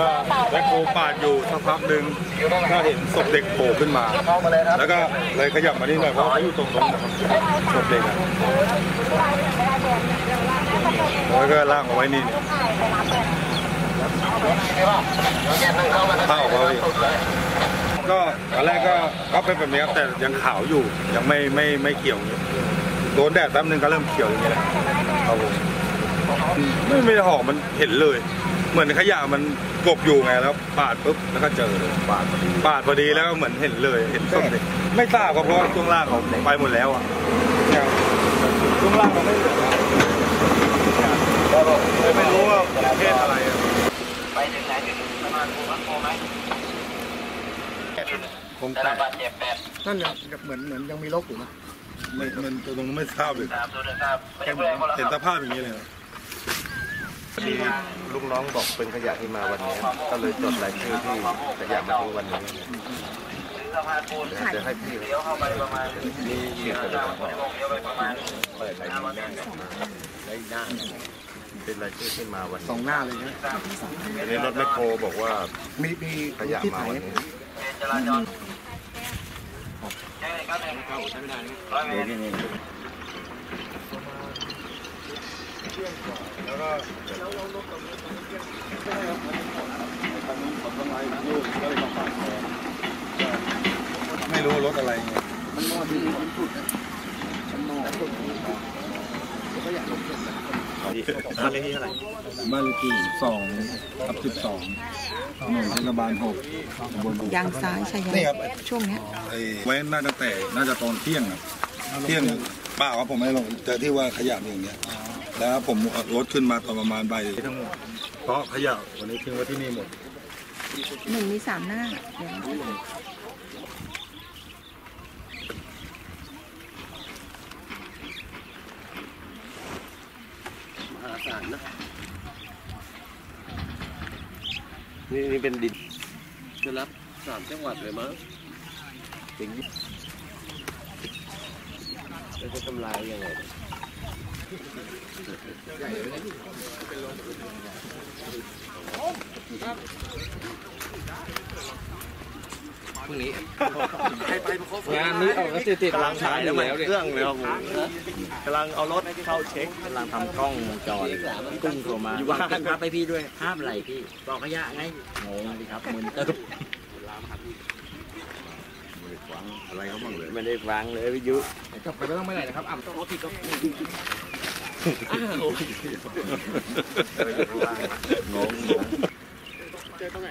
ก็แบ็คโฮปาดอยู่สักพักหนึ่งก็เห็นศพเด็กโผล่ขึ้นมา แล้วก็เลยขยับมานี่หน่อยเพราะเขาอยู่ตรงตรงนะครับศพเด็กแล้วก็ลากมาไว้นี่เข้าออกมาเลยก็ตอนแรกก็ก็เป็นแบบนี้ครับแต่ยังขาวอยู่ยังไม่ไม่ไม่เขียวโดนแดดแป๊บนึงก็เริ่มเขียวอย่างนี้แหละครับผมไม่ไม่หอกมันเห็นเลย เหมือนขยะมันกบอยู่ไงแล้วปาดปุ๊บแล้วก็เจอเลยปาดพอดีปาดพอดีแล้วก็เหมือนเห็นเลยเห็นต้นเลยไม่ทราบก็เพราะว่าช่วงล่างเขาไปหมดแล้วอะเนี่ยช่วงล่างเขาไม่เหลือแล้วเลยไม่รู้ว่าประเภทอะไรอะไปถึงไหนถึงประมาณภูมิโพไหมคงได้แตรักบบาดเจ็บแปดนั่นเนี่ยเหมือนเหมือนยังมีโรคอยู่นะไม่มันตรงนั้นไม่ทราบเลยสามตัวนะครับไม่แค่ใช่เพื่อนคนละเห็นสภาพอย่างนี้เลย นะมีลูกน้องบอกเป็นขยะที่มาวันนี้ ก็เลยจดรายชื่อที่ขยะมาทิ้งวันนี้ถึงสะพานปูนเดี๋ยวให้พี่เลี้ยวเข้าไปประมาณมีเขียนกระดาษเลี้ยวไปประมาณเปิดรายชื่อหน้าได้หน้าเป็นรายชื่อที่มาวันสองหน้าเลยนะอันนี้รถแมคโครบอกว่ามีมีขยะที่มาถ่า ยวันนี้เป็นจราจรใช่ครับหนึ่งร้อยเมตรแล้วก็ไม่รู้รถอะไรไงมันนอนที่มันผุดนะมันนอนผุดแล้วก็อยากลงเกิดบ้านเลขที่เท่าไหร่บ้านเลขที่สองทับสิบสองหน่วยเทศบาลหกตำบลบุยางซ้ายใช่ไหมนี่ครับช่วงเนี้ยไอ้ไว้น่าจะแต่น่าจะตอนเที่ยงอะเที่ยงเปล่าครับผมไม่ได้ลงเจอที่ว่าขยะมีอย่างเงี้ย แล้วผมเอารถขึ้นมาตอนประมาณบ่ายทั้งหมดเพราะขยะวันนี้ทิ้งไว้ที่นี่หมด หนึ่งมีสามหน้าเดี๋ยวมหาศาลนะ นี่นี่เป็นดินจะรับสามจังหวัดเลยมั้งถึงแล้วจะทำลายยังไง งานนี้ออกก็ติดติดกำลังถ่ายแล้วมันเครื่องเลยครับผมกำลังเอารถเข้าเช็คกำลังทำกล้องวงจรกุ้งโทรมาอยู่วาบ้างนเป็นภาพไปพี่ด้วยห้ามอะไรพี่บอกขยะไงงงดิครับมึนตึ๊บอะไรเขาบ้างเลยไม่ได้ฟังเลยวิทยุกลับไปไม่ต้องไปไหนนะครับอ่ำต้องรถติดก็ งงเจอตรงไหน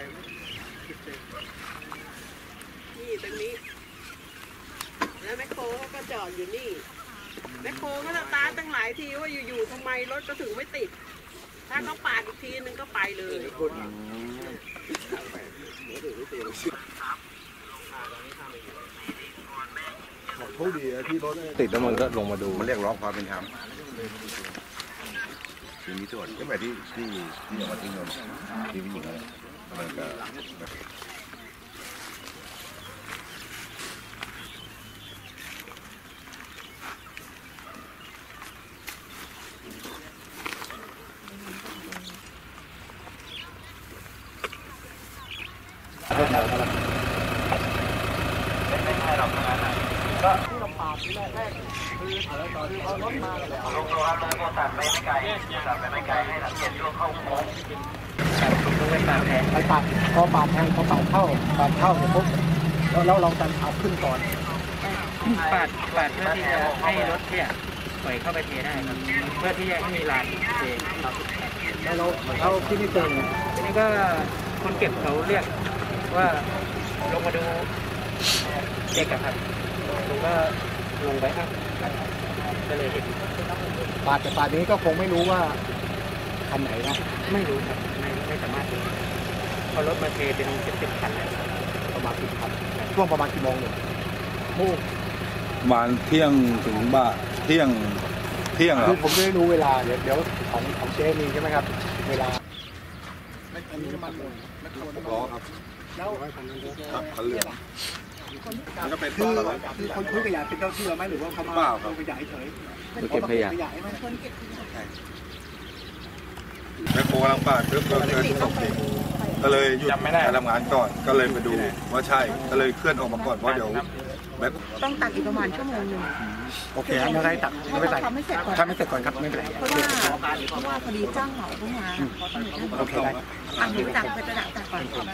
นี่ตรงนี้ แล้วแมคโครเขาก็จอดอยู่นี่แมคโครก็สตาร์ทตั้งหลายทีว่าอยู่ๆทำไมรถก็ถึงไม่ติด ถ้าเขาปาดอีกทีนึงก็ไปเลยติ ดแล้วมันก็ลงมาดูมันเรียกร้องความเป็นธรรมทีนี้ส่วนก็แบบที่ที่ที่ออกมาทิ้งเงินที่ผู้หญิงอะไรมันก็ ลงตัวครับลงตัวตัดไปไม่ไกลตัดไปไม่ไกลให้สังเกตช่วงเข้าโค้งไปปาดพอปาดแทงพอปาดเข้าปาดเข้าเสร็จปุ๊บแล้วเราลองดันเอาขึ้นก่อนปาดปาดเพื่อที่จะให้รถเนี่ยปล่อยเข้าไปเทได้ครับเพื่อที่จะให้มีลานเทครับแล้วเราเราที่นี่เจอไงทีนี้ก็คนเก็บเขาเรียกว่าลงมาดูเด็กครับผมก็ ลงไปครับก็เลยเห็นปาดแต่ปาดนี้ก็คงไม่รู้ว่าคันไหนนะไม่รู้ครับไม่ไม่สามารถรู้เพราะรถมาเทเป็นสิบสิบคันเลยประมาณสิบคันช่วงประมาณกี่โมงเนี่ยโอ้ประมาณเที่ยงถึงบ่ายเที่ยงเที่ยงเหรคืออผมไม่รู้เวลาเดี๋ยวเดี๋ยวของของเจ๊มีใช่ไหมครับ เวลาอันนี้น้ำมันหมดล้อครับแล้วครับคันเหลือง มันก็เป็นคือต่อแล้วคือคนคุยขยะเป็นเจ้าที่เราไหมหรือว่าเขามาเปล่าครับขยะเฉยไปเก็บขยะขยะใช่ไหมแม่โคกำลังปาดปึ๊บเราเจอศพเด็กก็เลยหยุดการทำงานก่อนก็เลยมาดูว่าใช่ก็เลยเคลื่อนออกมาก่อนเพราะเดี๋ยวแบ็คต้องตัดอีกประมาณชั่วโมงหนึ่งโอเคครับไม่ได้ตัดเพราะไม่เป็นเราไรทำไม่เสร็จก่อนถ้าไม่เสร็จก่อนครับไม่เป็นไรเพราะว่าเพราะว่าพอดีจ้างเหมาเข้ามาเขาต้องมีจ้างเหโอเคได้อะเดี๋ยวตัดไปจะตัดก่อน